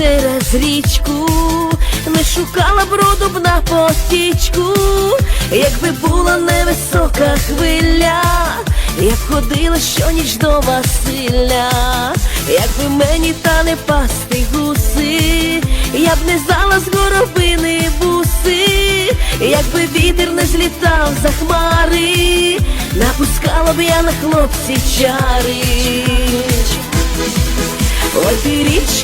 через річку, не шукала броду б на потічку, якби була невисока хвиля, я б ходила щоніч до Василя, якби мені та не пасти гуси, я б не знала з горобини буси, якби вітер не злітав за хмари, напускала б я на хлопці чари. Ой ой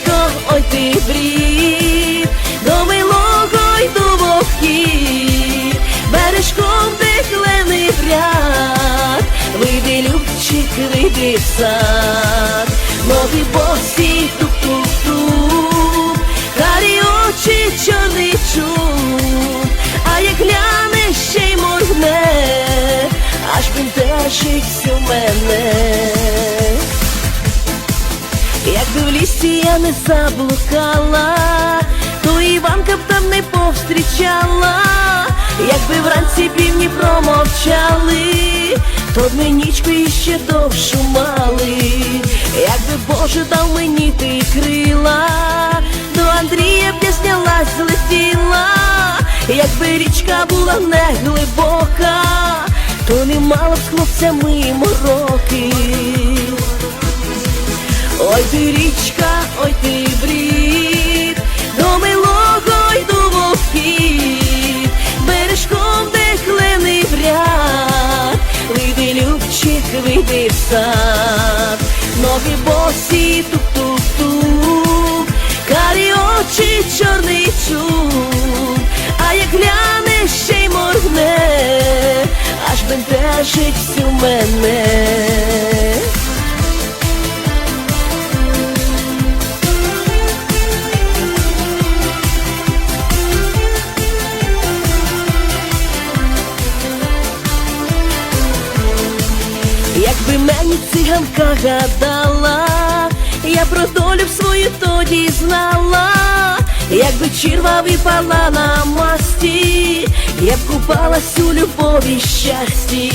ти брід, до милого йду вовхід, бережком де клений ряд, вийди любчик, вийди в сад, ноги босі тук-тук-тук, карі очі чорний чуб, а як гляне ще й моргне, аж бентежить всю мене. В лісі я не заблукала, то Іванка б там не повстрічала, якби вранці півні промовчали, то б ми нічку іще довшу мали, якби Боже дав мені ти крила, до Андрія б я знялась, злетіла, якби річка була не глибока, то не мала б хлопцями мороки. Ой ти річка, ой ти брід, до милого йду вовхід, бережком де хлений бряд, вийди любчик, вийди в сад, ноги босі тук-тук-тук, карі очі чорний чуб, а як гляне ще й моргне, аж бентежить всю мене. Якби мені циганка гадала, я про долю б свою тоді знала, якби чірва випала на масті, я б купалась у любові щасті,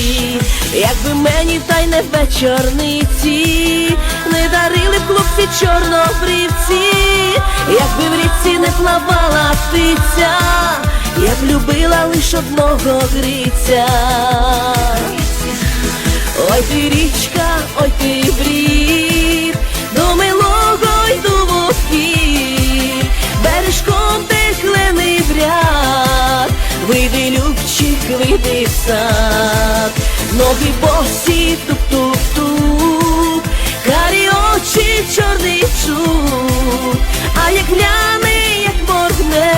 якби мені та й не вечорниці, не дарили б хлопці чорнобривці, якби в річці не плавала птиця, я б любила лиш одного гриця. Ой ти річка, ой ти брід, до милого йду вовхід, бережком де хлений бряд, вийди любчик, вийди в сад, ноги босі тук-тук-тук, карі очі чорний чуб, а як гляне, як моргне,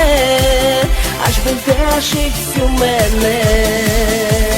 аж бентежить всю мене.